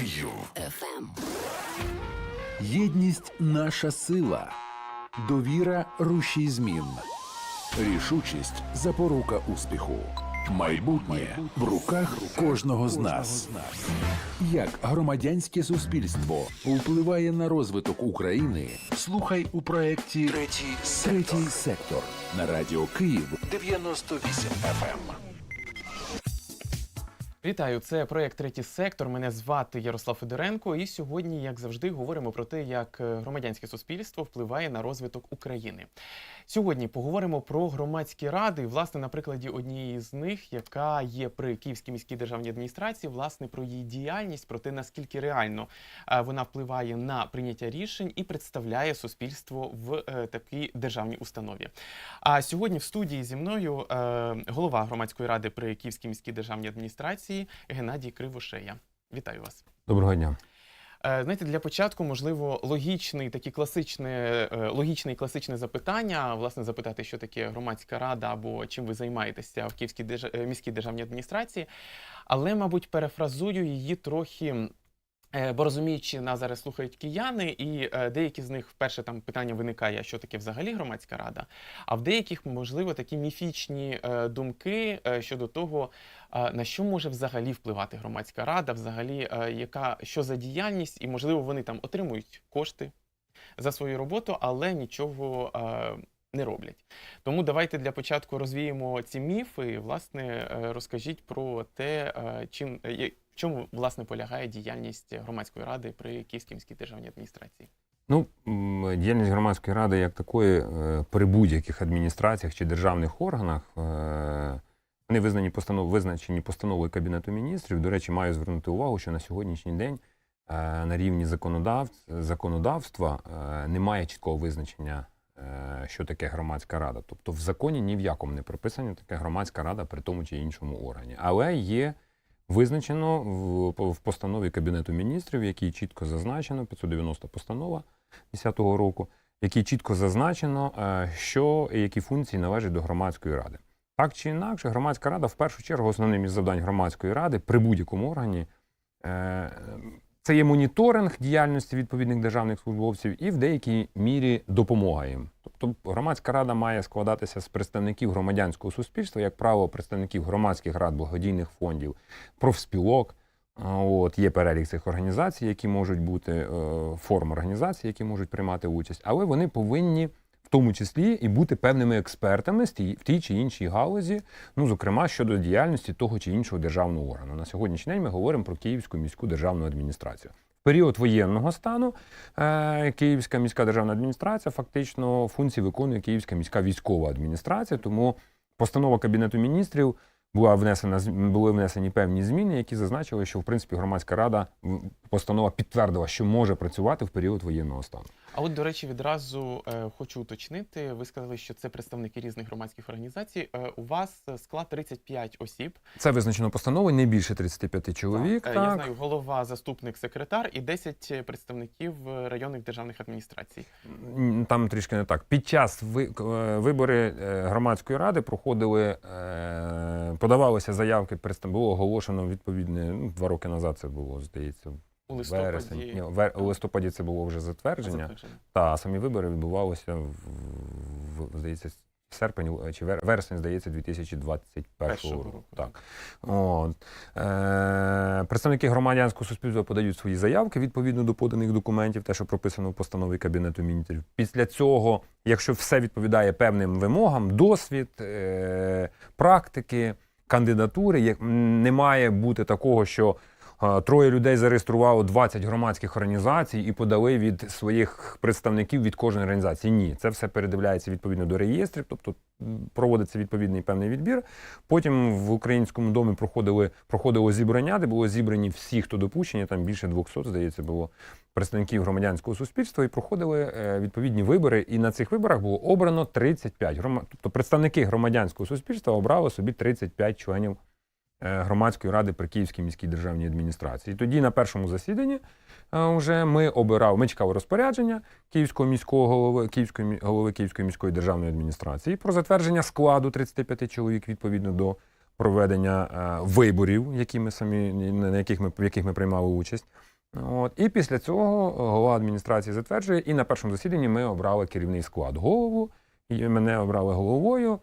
Київ. FM. Єдність наша сила. Довіра рушій змін. Рішучість запорука успіху. Майбутнє в руках кожного з нас. Як громадянське суспільство впливає на розвиток України? Слухай у проєкті Третій сектор, Третій сектор на радіо Київ 98 FM. Вітаю, це проект Третій сектор. Мене звати Ярослав Федоренко. І сьогодні, як завжди, говоримо про те, як е, громадянське суспільство впливає на розвиток України. Сьогодні поговоримо про громадські ради, власне, на прикладі однієї з них, яка є при Київській міській державній адміністрації, власне, про її діяльність, про те, наскільки реально е, вона впливає на прийняття рішень і представляє суспільство в е, такій державній установі. А сьогодні в студії зі мною е, голова громадської ради при Київській міській державній адміністрації Геннадій Кривошея. Вітаю вас. Доброго дня. Е, Знаєте, для початку, можливо, логічний такі класичне, е, логічне і класичне запитання, власне, запитати, що таке громадська рада або чим ви займаєтеся в Київській е, міській державній адміністрації. Але, мабуть, перефразую її трохи. Е, Бо розуміючи, нас зараз слухають кияни, і е, деякі з них вперше там питання виникає, що таке взагалі громадська рада. А в деяких, можливо, такі міфічні е, думки щодо того, на що може взагалі впливати громадська рада, взагалі, яка що за діяльність, і можливо вони там отримують кошти за свою роботу, але нічого не роблять. Тому давайте для початку розвіємо ці міфи. Власне, розкажіть про те, чим в чому власне полягає діяльність громадської ради при Київській міській державній адміністрації. Ну, діяльність громадської ради як такої е, при будь-яких адміністраціях чи державних органах. е, Вони визнані постанов, визначені постановою Кабінету міністрів. До речі, маю звернути увагу, що на сьогоднішній день е, на рівні законодавства немає чіткого визначення, що таке громадська рада. Тобто в законі ні в якому не прописано таке громадська рада при тому чи іншому органі. Але є визначено в, в постанові Кабінету міністрів, який чітко зазначено, 590 постанова 2010 року, якій чітко зазначено, е, що які функції належать до громадської ради. Так чи інакше, громадська рада в першу чергу основним із завдань громадської ради при будь-якому органі. Це є моніторинг діяльності відповідних державних службовців і в деякій мірі допомога їм. Тобто громадська рада має складатися з представників громадянського суспільства, як правило, представників громадських рад, благодійних фондів, профспілок. От є перелік цих організацій, які можуть бути е, форм організацій, які можуть приймати участь, але вони повинні тому числі і бути певними експертами в тій чи іншій галузі, ну зокрема щодо діяльності того чи іншого державного органу. На сьогоднішній день ми говоримо про Київську міську державну адміністрацію. В період воєнного стану е, Київська міська державна адміністрація фактично функції виконує Київська міська військова адміністрація, тому постанова Кабінету міністрів була внесена були внесені певні зміни, які зазначили, що в принципі громадська рада постанова підтвердила, що може працювати в період воєнного стану. А от, до речі, відразу е, хочу уточнити. Ви сказали, що це представники різних громадських організацій. Е, у вас е, склад 35 осіб. Це визначено постановою не більше 35 чоловік. Е, Так, Я знаю, голова, заступник, секретар і 10 представників е, районних державних адміністрацій. Там трішки не так. Під час ви- е, вибори е, громадської ради проходили, е, подавалися заявки, було оголошено відповідне, ну, два роки назад це було, здається, У вересень. листопаді Ні, вер- у листопаді це було вже затвердження. затверджено. Та самі вибори відбувалися в, в здається, серпень е, чи вер- вересень, здається, 2021 року. року, Так. От. Е, представники громадянського суспільства подають свої заявки відповідно до поданих документів, те, що прописано в постанові Кабінету міністрів. Після цього, якщо все відповідає певним вимогам, досвід, е, практики, кандидатури, як не має бути такого, що троє людей зареєструвало 20 громадських організацій і подали від своїх представників від кожної організації. Ні, це все передивляється відповідно до реєстрів, тобто проводиться відповідний певний відбір. Потім в українському домі проходили проходило зібрання, де було зібрані всі, хто допущені, там більше 200, здається, було представників громадянського суспільства, і проходили е, відповідні вибори. І на цих виборах було обрано 35 грома... Тобто представники громадянського суспільства обрали собі 35 членів громадської ради при Київській міській державній адміністрації. Тоді на першому засіданні е, вже ми обирали, ми чекали розпорядження Київського міського голови, Київської голови Київської міської державної адміністрації про затвердження складу 35 чоловік відповідно до проведення е, виборів, які ми самі на яких ми в яких ми приймали участь. От і після цього голова адміністрації затверджує. І на першому засіданні ми обрали керівний склад голову. І мене обрали головою.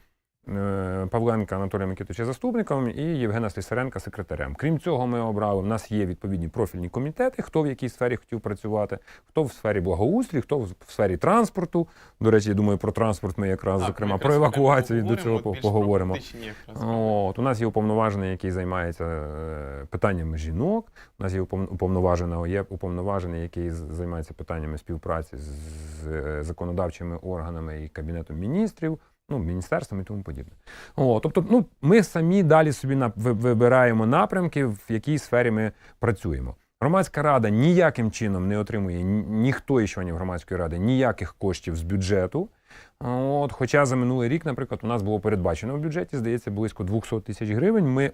Е, Павленка Анатолія Микитовича заступником і Євгена Слісаренка секретарем. Крім цього, ми обрали. У нас є відповідні профільні комітети, хто в якій сфері хотів працювати, хто в сфері благоустрій, хто в сфері транспорту. До речі, я думаю, про транспорт ми якраз, Так, зокрема, про евакуацію до цього поговоримо. От, у нас є уповноважений, який займається е, питаннями жінок. У нас є упов- уповноважений, є уповноважений, який займається питаннями співпраці з, з е, законодавчими органами і кабінетом міністрів, ну, міністерством і тому подібне. О, тобто, ну, ми самі далі собі на, вибираємо напрямки, в якій сфері ми працюємо. Громадська рада ніяким чином не отримує ніхто із членів громадської ради ніяких коштів з бюджету. От, хоча за минулий рік, наприклад, у нас було передбачено в бюджеті, здається, близько 200 тисяч гривень. Ми,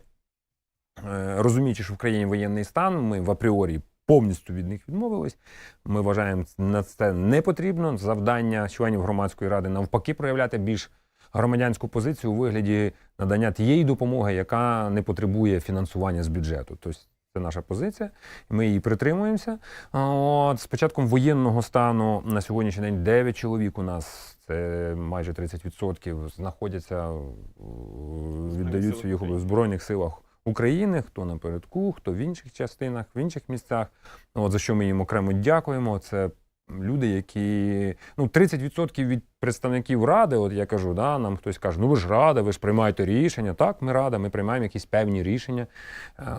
е, розуміючи, що в країні воєнний стан, ми в апріорі повністю від них відмовились. Ми вважаємо, на це не потрібно. Завдання членів громадської ради навпаки проявляти більш громадянську позицію у вигляді надання тієї допомоги, яка не потребує фінансування з бюджету. Тобто це наша позиція, ми її притримуємося. От, з початком воєнного стану на сьогоднішній день 9 чоловік у нас, це майже 30%, знаходяться, віддають силах своїх в Збройних силах України, хто напередку, хто в інших частинах, в інших місцях. От, за що ми їм окремо дякуємо. Це люди, які ну 30% від представників ради, от я кажу, да, нам хтось каже, ну ви ж рада, ви ж приймаєте рішення. Так, ми рада, ми приймаємо якісь певні рішення,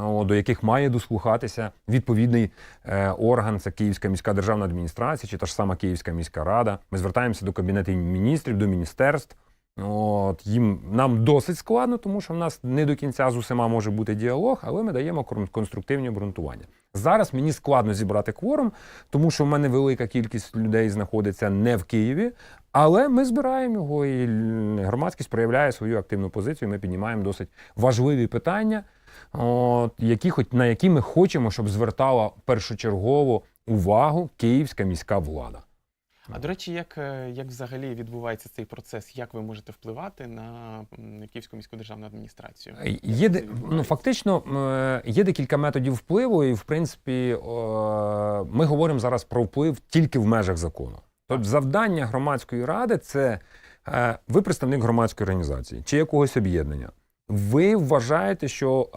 о, до яких має дослухатися відповідний е, орган, це Київська міська державна адміністрація, чи та ж сама Київська міська рада. Ми звертаємося до кабінету міністрів, до міністерств. От, їм нам досить складно, тому що в нас не до кінця з усіма може бути діалог, але ми даємо кон- конструктивні обґрунтування. Зараз мені складно зібрати кворум, тому що в мене велика кількість людей знаходиться не в Києві, але ми збираємо його, і громадськість проявляє свою активну позицію. Ми піднімаємо досить важливі питання, от, які, на які ми хочемо, щоб звертала першочергово увагу київська міська влада. А до речі, як, е, як взагалі відбувається цей процес? Як ви можете впливати на Київську міську державну адміністрацію? Е, Є, де- ну, фактично, е, є декілька методів впливу, і в принципі, ми говоримо зараз про вплив тільки в межах закону. Тобто, завдання громадської ради це ви представник громадської організації чи якогось об'єднання. Ви вважаєте, що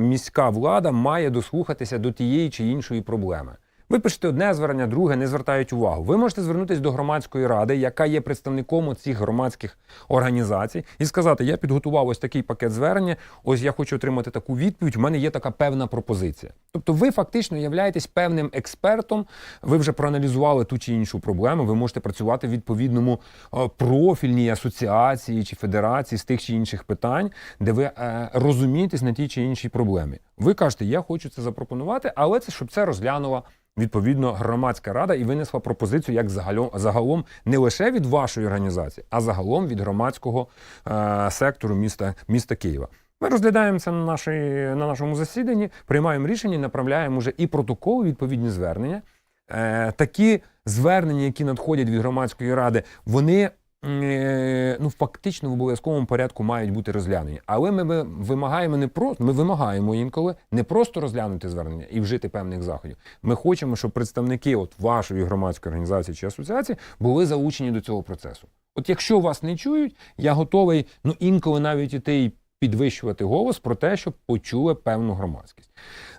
міська влада має дослухатися до тієї чи іншої проблеми. Ви пишете одне звернення, друге, не звертають увагу. Ви можете звернутися до громадської ради, яка є представником цих громадських організацій, і сказати: Я підготував ось такий пакет звернення. Ось я хочу отримати таку відповідь. У мене є така певна пропозиція. Тобто, ви фактично являєтесь певним експертом. Ви вже проаналізували ту чи іншу проблему. Ви можете працювати в відповідному е, профільній асоціації чи федерації з тих чи інших питань, де ви е, розумієтесь на тій чи іншій проблемі. Ви кажете, я хочу це запропонувати, але це щоб це розглянула. Відповідно, громадська рада і винесла пропозицію як загалом, загалом не лише від вашої організації, а загалом від громадського е, сектору міста, міста Києва. Ми розглядаємо це на, нашій, на нашому засіданні, приймаємо рішення, направляємо вже і протокол, відповідні звернення. Е, такі звернення, які надходять від громадської ради, вони ну, фактично в обов'язковому порядку мають бути розглянені. Але ми вимагаємо не про ми вимагаємо інколи не просто розглянути звернення і вжити певних заходів. Ми хочемо, щоб представники от вашої громадської організації чи асоціації були залучені до цього процесу. От якщо вас не чують, я готовий ну інколи навіть іти і підвищувати голос про те, щоб почули певну громадськість.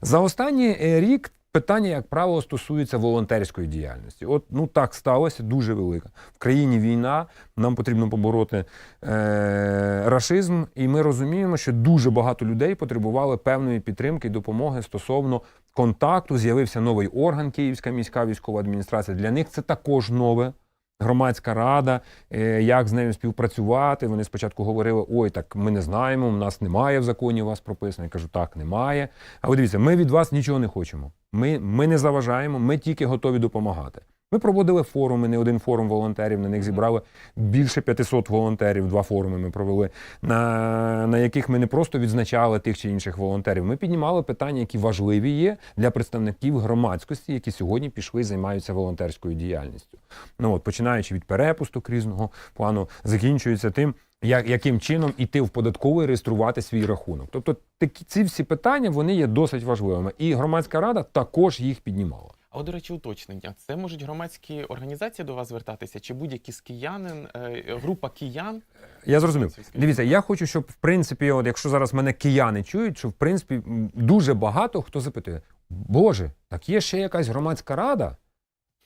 За останній е, рік питання, як правило, стосується волонтерської діяльності. От ну так сталося, дуже велика. В країні війна, нам потрібно побороти е, рашизм, і ми розуміємо, що дуже багато людей потребували певної підтримки і допомоги стосовно контакту. З'явився новий орган Київська міська військова адміністрація. Для них це також нове. Громадська рада, е, як з нею співпрацювати. Вони спочатку говорили: ой, так ми не знаємо, у нас немає в законі у вас прописано. Я кажу, так, немає. А ви дивіться, ми від вас нічого не хочемо. Ми, ми не заважаємо, ми тільки готові допомагати. Ми проводили форуми, не один форум волонтерів. На них зібрали більше 500 волонтерів. Два форуми ми провели, на, на яких ми не просто відзначали тих чи інших волонтерів. Ми піднімали питання, які важливі є для представників громадськості, які сьогодні пішли і займаються волонтерською діяльністю. Ну от починаючи від перепусток різного плану, закінчується тим. як, яким чином іти в податкову і реєструвати свій рахунок. Тобто такі ці всі питання вони є досить важливими. І громадська рада також їх піднімала. А от, до речі, уточнення. Це можуть громадські організації до вас звертатися, чи будь-який з киянин, е, група киян? Я зрозумів. Дивіться, я хочу, щоб в принципі, от якщо зараз мене кияни чують, що в принципі дуже багато хто запитує: Боже, так є ще якась громадська рада?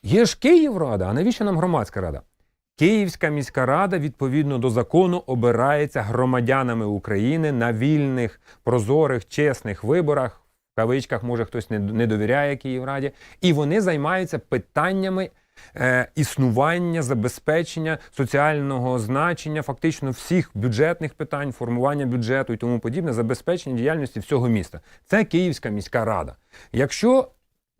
Є ж Київрада, а навіщо нам громадська рада? Київська міська рада відповідно до закону обирається громадянами України на вільних, прозорих, чесних виборах. Кавичках, може, хтось не, не довіряє Київраді, і вони займаються питаннями е, існування, забезпечення соціального значення, фактично всіх бюджетних питань, формування бюджету і тому подібне, забезпечення діяльності всього міста. Це Київська міська рада. Якщо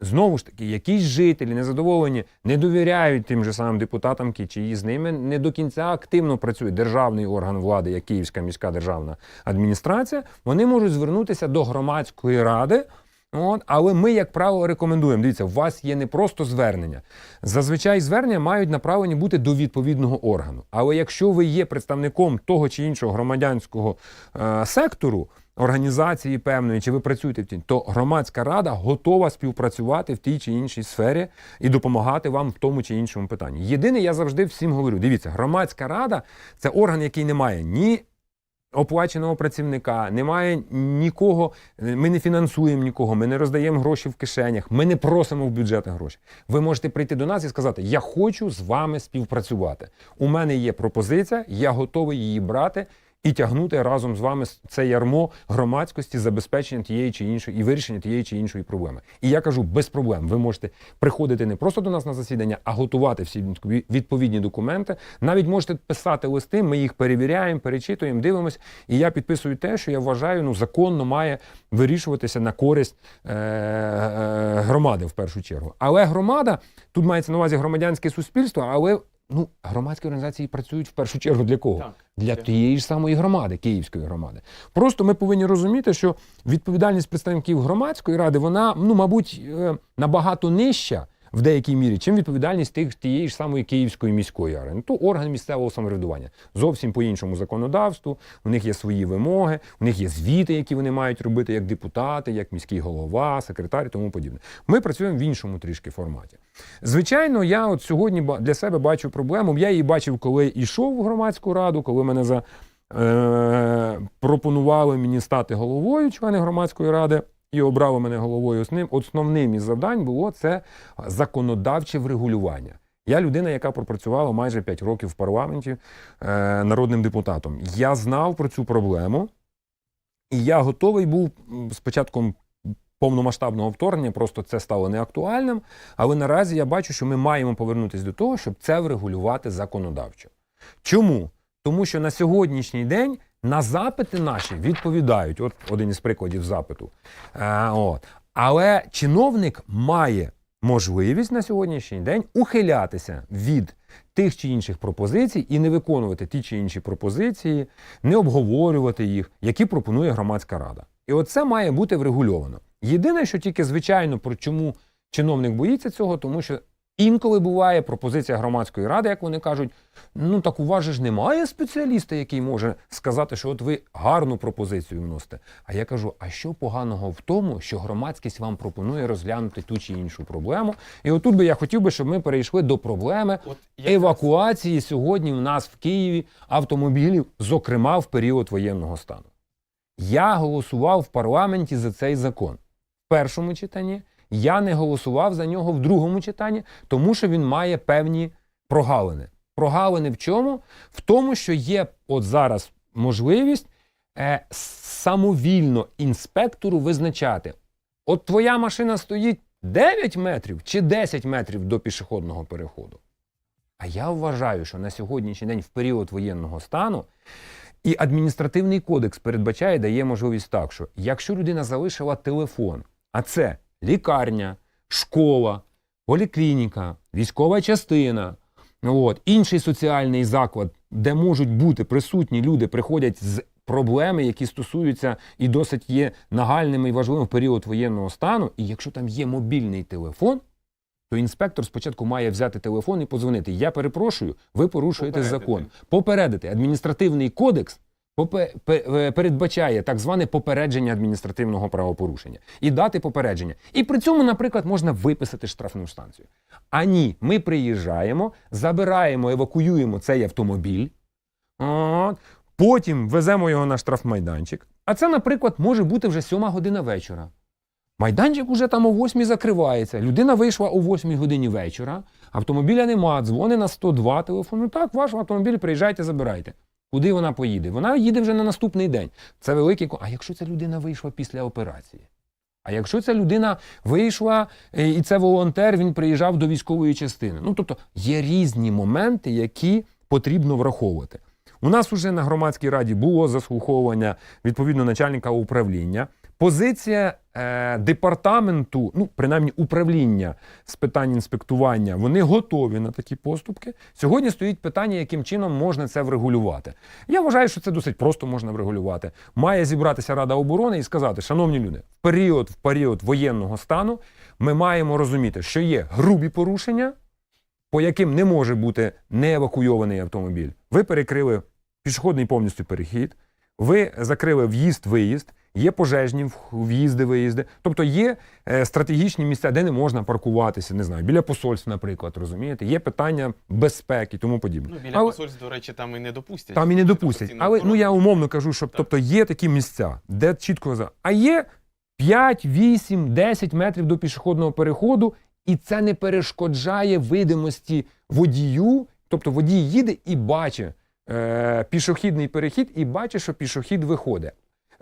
знову ж таки якісь жителі незадоволені, не довіряють тим же самим депутатам Ки, чи з ними не до кінця активно працює державний орган влади, як Київська міська державна адміністрація, вони можуть звернутися до громадської ради. От, але ми, як правило, рекомендуємо. Дивіться, у вас є не просто звернення. Зазвичай звернення мають направлені бути до відповідного органу. Але якщо ви є представником того чи іншого громадянського е, сектору, організації певної, чи ви працюєте в тій, то громадська рада готова співпрацювати в тій чи іншій сфері і допомагати вам в тому чи іншому питанні. Єдине, я завжди всім говорю: дивіться, громадська рада це орган, який не має ні оплаченого працівника, немає нікого. Ми не фінансуємо нікого, ми не роздаємо гроші в кишенях, ми не просимо в бюджетах гроші. Ви можете прийти до нас і сказати: Я хочу з вами співпрацювати. У мене є пропозиція, я готовий її брати. І тягнути разом з вами це ярмо громадськості забезпечення тієї чи іншої і вирішення тієї чи іншої проблеми. І я кажу без проблем. Ви можете приходити не просто до нас на засідання, а готувати всі відповідні документи. Навіть можете писати листи. Ми їх перевіряємо, перечитуємо, дивимося. І я підписую те, що я вважаю, ну законно має вирішуватися на користь е- е- громади в першу чергу. Але громада тут мається на увазі громадянське суспільство, але ну громадські організації працюють в першу чергу для кого? Так. Для тієї ж самої громади, Київської громади. Просто ми повинні розуміти, що відповідальність представників громадської ради, вона, ну, мабуть, е, набагато нижча в деякій мірі, чим відповідальність тих тієї ж самої Київської міської ради. Ну, то орган місцевого самоврядування. Зовсім по іншому законодавству. У них є свої вимоги, у них є звіти, які вони мають робити як депутати, як міський голова, секретар і тому подібне. Ми працюємо в іншому трішки форматі. Звичайно, я от сьогодні для себе бачу проблему. Я її бачив, коли йшов в громадську раду, коли мене за е, пропонували мені стати головою члени громадської ради і обрали мене головою. Основним, основним із завдань було це законодавче врегулювання. Я людина, яка пропрацювала майже 5 років в парламенті е, народним депутатом. Я знав про цю проблему, і я готовий був з початком повномасштабного вторгнення, просто це стало неактуальним. Але наразі я бачу, що ми маємо повернутися до того, щоб це врегулювати законодавчо. Чому? Тому що на сьогоднішній день на запити наші відповідають. От один із прикладів запиту. Е, от. Але чиновник має можливість на сьогоднішній день ухилятися від тих чи інших пропозицій і не виконувати ті чи інші пропозиції, не обговорювати їх, які пропонує громадська рада. І оце має бути врегульовано. Єдине, що тільки звичайно, про чому чиновник боїться цього, тому що інколи буває пропозиція громадської ради, як вони кажуть, ну так у вас же ж немає спеціаліста, який може сказати, що от ви гарну пропозицію вносите. А я кажу: а що поганого в тому, що громадськість вам пропонує розглянути ту чи іншу проблему? І отут би я хотів би, щоб ми перейшли до проблеми От евакуації сьогодні в нас в Києві автомобілів, зокрема в період воєнного стану. Я голосував в парламенті за цей закон в першому читанні. Я не голосував за нього в другому читанні, тому що він має певні прогалини. Прогалини в чому? В тому, що є от зараз можливість е, самовільно інспектору визначати, от твоя машина стоїть 9 метрів чи 10 метрів до пішохідного переходу. А я вважаю, що на сьогоднішній день, в період воєнного стану, і адміністративний кодекс передбачає, дає можливість так, що якщо людина залишила телефон, а це лікарня, школа, поліклініка, військова частина, от, інший соціальний заклад, де можуть бути присутні люди, приходять з проблеми, які стосуються і досить є нагальними і важливими в період воєнного стану. І якщо там є мобільний телефон, то інспектор спочатку має взяти телефон і подзвонити. Я перепрошую, ви порушуєте Попередити. закон. Попередити. Адміністративний кодекс передбачає так зване попередження адміністративного правопорушення і дати попередження. І при цьому, наприклад, можна виписати штрафну станцію. А ні, ми приїжджаємо, забираємо, евакуюємо цей автомобіль. От, потім веземо його на штрафмайданчик. А це, наприклад, може бути вже сьома година вечора. Майданчик уже там о 8 закривається. Людина вийшла о 8 годині вечора, автомобіля нема, дзвони на 102 телефон. Ну так, ваш автомобіль, приїжджайте, забирайте. Куди вона поїде? Вона їде вже на наступний день. Це великий. А якщо ця людина вийшла після операції? А якщо ця людина вийшла е, і це волонтер, він приїжджав до військової частини. Ну тобто є різні моменти, які потрібно враховувати. У нас уже на громадській раді було заслуховування відповідно начальника управління. Позиція е, департаменту, ну принаймні управління з питань інспектування, вони готові на такі поступки. Сьогодні стоїть питання, яким чином можна це врегулювати. Я вважаю, що це досить просто можна врегулювати. Має зібратися Рада оборони і сказати, шановні люди, в період, в період воєнного стану ми маємо розуміти, що є грубі порушення, по яким не може бути не евакуйований автомобіль. Ви перекрили пішохідний повністю перехід, ви закрили в'їзд-виїзд, є пожежні в'їзди-виїзди. Тобто є е, стратегічні місця, де не можна паркуватися, не знаю, біля посольств, наприклад, розумієте, є питання безпеки і тому подібне. Ну, біля Але- посольств, до речі, там і не допустять. там і не допустять. Але ну я умовно кажу, що Так. тобто є такі місця, де чітко. А є 5, 8, 10 метрів до пішохідного переходу, і це не перешкоджає видимості водію. Тобто водій їде і бачить е, пішохідний перехід, і бачить, що пішохід виходить.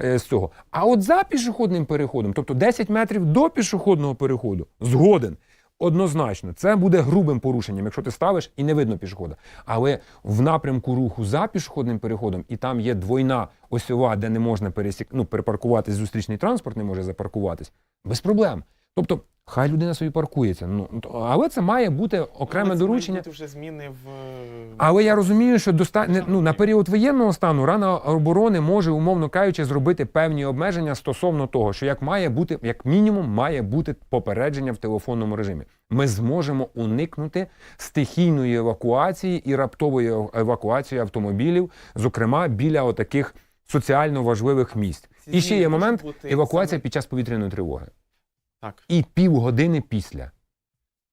Е, З цього. А от за пішохідним переходом, тобто 10 метрів до пішохідного переходу, згоден. Однозначно, це буде грубим порушенням, якщо ти ставиш і не видно пішохода. Але в напрямку руху за пішохідним переходом, і там є двойна осьова, де не можна пересік... ну, перепаркуватись, зустрічний транспорт не може запаркуватись, без проблем. Тобто, хай людина собі паркується. Ну, але це має бути окреме Але це доручення. бути вже зміни в... Але я розумію, що доста... ну, на період воєнного стану Рада оборони може, умовно кажучи, зробити певні обмеження стосовно того, що як має бути, як мінімум, має бути попередження в телефонному режимі. Ми зможемо уникнути стихійної евакуації і раптової евакуації автомобілів, зокрема біля отаких соціально важливих місць. І ще є момент евакуація під час повітряної тривоги Так. і півгодини після.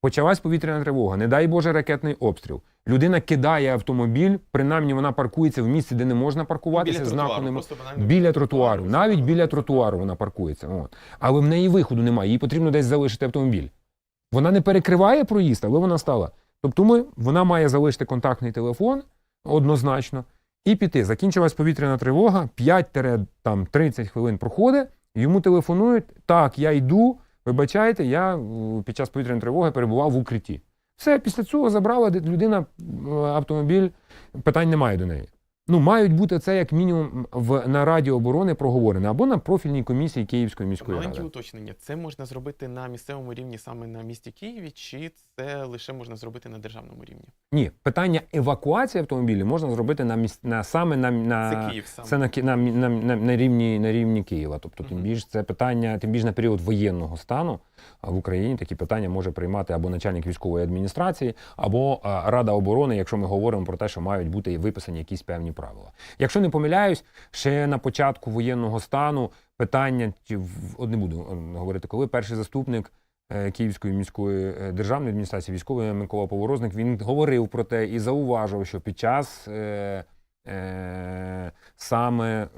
Почалась повітряна тривога, не дай Боже, ракетний обстріл. Людина кидає автомобіль, принаймні вона паркується в місці, де не можна паркуватися, біля тротуару, просто банально Біля тротуару, тротуару, навіть біля тротуару вона паркується. От. Але в неї виходу немає, їй потрібно десь залишити автомобіль. Вона не перекриває проїзд, але вона стала. Тобто ми, вона має залишити контактний телефон однозначно і піти. Закінчилась повітряна тривога, 5-30 хвилин проходить, йому телефонують, так, я йду, вибачайте, я е, під час повітряної тривоги перебував в укритті. Все, після цього забрала людина автомобіль, питань немає до неї. Ну, мають бути це як мінімум в на Раді оборони проговорено або на профільній комісії Київської міської Маленьке ради. уточнення. Це можна зробити на місцевому рівні саме на місті Києві, чи це лише можна зробити на державному рівні? Ні, питання евакуації автомобілів можна зробити на міс... на саме на, на Це Київ саме. Це на, на, на, на, на, рівні, на рівні Києва. Тобто, тим Мгм. більш це питання, тим більш на період воєнного стану в Україні такі питання може приймати або начальник військової адміністрації, або а, Рада оборони, якщо ми говоримо про те, що мають бути виписані якісь певні правила. Якщо не помиляюсь, ще на початку воєнного стану питання, от не буду е, говорити, коли перший заступник. е, Київської міської е, державної адміністрації військової Микола Поворозник він говорив про те і зауважив, що під час е, е, саме е,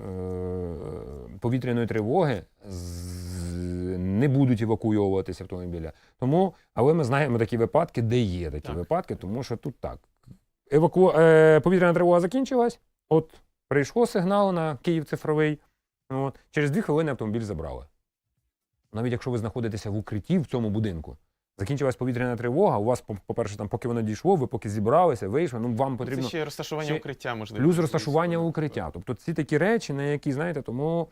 повітряної тривоги з- не будуть евакуйовуватися автомобіля. Тому, але ми знаємо такі випадки, де є такі Так. випадки, тому що тут так. Еваку... Е, повітряна тривога закінчилась, от прийшло сигнал на Київ цифровий. От, через дві хвилини автомобіль забрали. Навіть якщо ви знаходитеся в укритті в цьому будинку, закінчилась повітряна тривога, у вас, по- по-перше, там, поки воно дійшло, ви поки зібралися, вийшли, ну вам потрібно. Це ще розташування ще- укриття, можливо. Плюс розташування укриття. Тобто ці такі речі, на які, знаєте, тому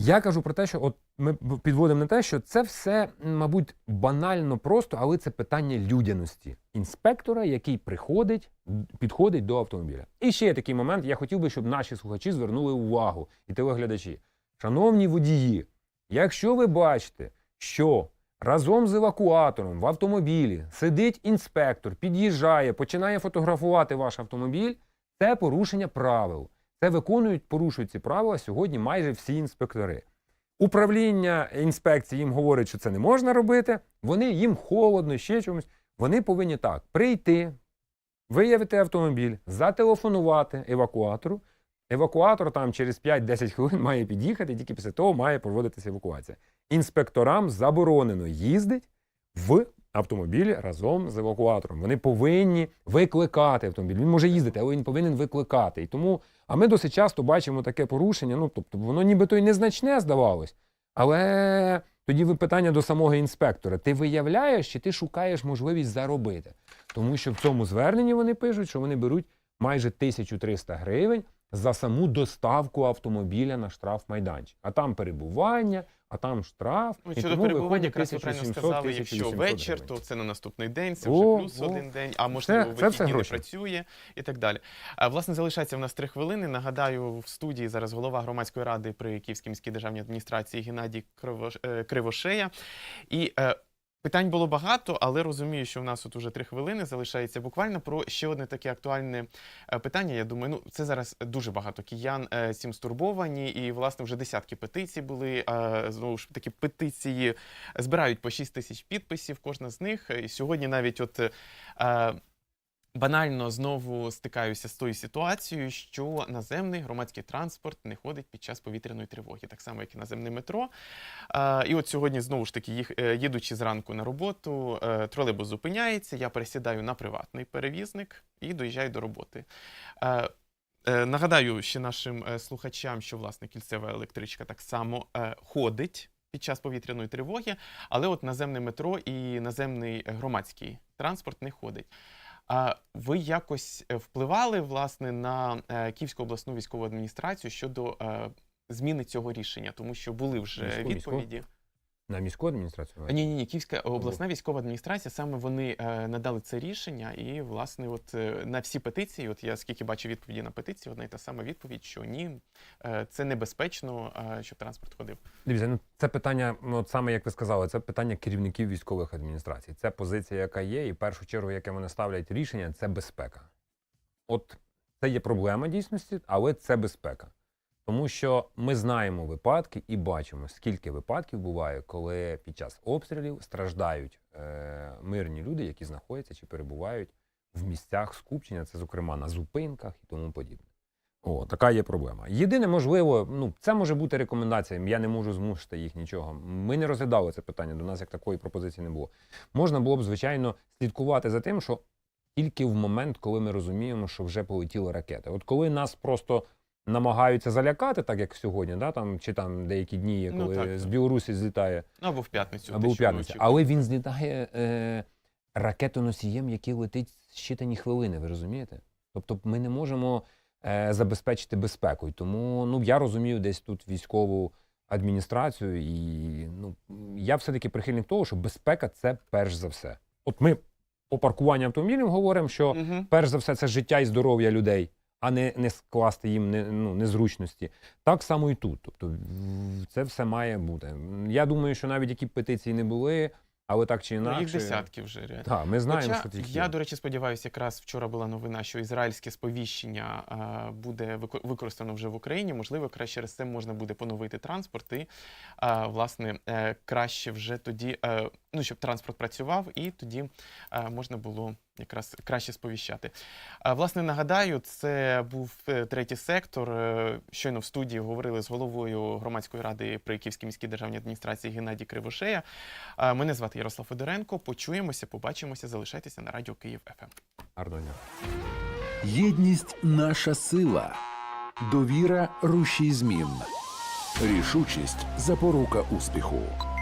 я кажу про те, що от ми підводимо на те, що це все, мабуть, банально просто, але це питання людяності інспектора, який приходить, підходить до автомобіля. І ще є такий момент. Я хотів би, щоб наші слухачі звернули увагу і телеглядачі. Шановні водії, якщо ви бачите, що разом з евакуатором в автомобілі сидить інспектор, під'їжджає, починає фотографувати ваш автомобіль, це порушення правил. Це виконують, порушують ці правила сьогодні майже всі інспектори. Управління інспекції їм говорить, що це не можна робити. Вони їм холодно, ще чомусь. Вони повинні так прийти, виявити автомобіль, зателефонувати евакуатору. Евакуатор там через 5-10 хвилин має під'їхати, тільки після того має проводитися евакуація. Інспекторам заборонено їздити в автомобілі разом з евакуатором. Вони повинні викликати автомобіль. Він може їздити, але він повинен викликати. І тому, а ми досить часто бачимо таке порушення. Ну, тобто, воно нібито й незначне здавалось. Але тоді питання до самого інспектора: ти виявляєш чи ти шукаєш можливість заробити? Тому що в цьому зверненні вони пишуть, що вони беруть майже 1300 гривень за саму доставку автомобіля на штраф майданчик. А там перебування, а там штраф. Ну, і щодо тому перебування, виходить якраз ви правильно 1700, сказали, якщо 1700 вечір, гривень. то це на наступний день, це О, вже плюс о. один день, а можливо, Це- все вихідні не гроші. працює і так далі. А, власне, залишається в нас три хвилини. Нагадаю, в студії зараз голова громадської ради при Київській міській державній адміністрації Геннадій Кривош- е, Кривошея. І е, питань було багато, але розумію, що в нас от уже три хвилини залишається буквально про ще одне таке актуальне е, питання. Я думаю, ну це зараз дуже багато киян е, цим стурбовані, і власне вже десятки петицій були. е, Знову ж таки, петиції збирають по 6 тисяч підписів, кожна з них. І сьогодні навіть от. Банально знову стикаюся з тою ситуацією, що наземний громадський транспорт не ходить під час повітряної тривоги, так само як і наземне метро. І от сьогодні знову ж таки, е, їдучи зранку на роботу, е, тролейбус зупиняється, я пересідаю на приватний перевізник і доїжджаю до роботи. Е, Нагадаю ще нашим слухачам, що власне кільцева електричка так само ходить під час повітряної тривоги, але от наземне метро і наземний громадський транспорт не ходить. А ви якось е, впливали власне на е, Київську обласну військову адміністрацію щодо е, зміни цього рішення, тому що були вже відповіді. На міську адміністрацію? Ні, ні, ні, Київська обласна військова адміністрація саме вони е, надали це рішення, і власне, от е, на всі петиції, от я скільки бачу відповіді на петиції, одна і та сама відповідь, що ні, е, це небезпечно, е, щоб транспорт ходив. Дивіться, ну це питання, ну, от саме як ви сказали, це питання керівників військових адміністрацій. Це позиція, яка є, і в першу чергу, яке вони ставлять рішення, це безпека. От це є проблема дійсності, але це безпека. Тому що ми знаємо випадки і бачимо, скільки випадків буває, коли під час обстрілів страждають е, мирні люди, які знаходяться чи перебувають в місцях скупчення, це зокрема на зупинках і тому подібне. О, така є проблема. Єдине, можливо, ну це може бути рекомендаціями. Я не можу змусити їх нічого. Ми не розглядали це питання. До нас як такої пропозиції не було. Можна було б, звичайно, слідкувати за тим, що тільки в момент, коли ми розуміємо, що вже полетіли ракети. От коли нас просто намагаються залякати, так як сьогодні, да, там, чи там деякі дні, є, Ну, коли так, з так. Білорусі злітає або в п'ятницю. або у п'ятницю. Але він злітає е, ракетоносієм, який летить щитані хвилини, ви розумієте? Тобто ми не можемо е, забезпечити безпеку. І тому ну, я розумію десь тут військову адміністрацію, і ну, я все-таки прихильник того, що безпека це перш за все. От ми по паркуванню автомобілів говоримо, що Мгм. перш за все, це життя і здоров'я людей, а не, не скласти їм не, ну, незручності. Так само і тут. Тобто це все має бути. Я думаю, що навіть які б петиції не були, але так чи Ну, інакше. їх десятки вже реально. Так, ми знаємо, Хоча що їх я, до речі, сподіваюся, якраз вчора була новина, що ізраїльське сповіщення а, буде використано вже в Україні. Можливо, якраз через це можна буде поновити транспорт і, а, власне, е, краще вже тоді, е, ну, щоб транспорт працював, і тоді е, можна було якраз краще сповіщати. Власне, нагадаю, це був е, третій сектор. Е, Щойно в студії говорили з головою громадської ради при Київській міській державній адміністрації Геннадій Кривошея. Мене звати Ярослав Федоренко. Почуємося, побачимося. Залишайтеся на радіо Київ ФМ. Гарного дня. Єдність наша сила, довіра рушій змін, рішучість запорука успіху.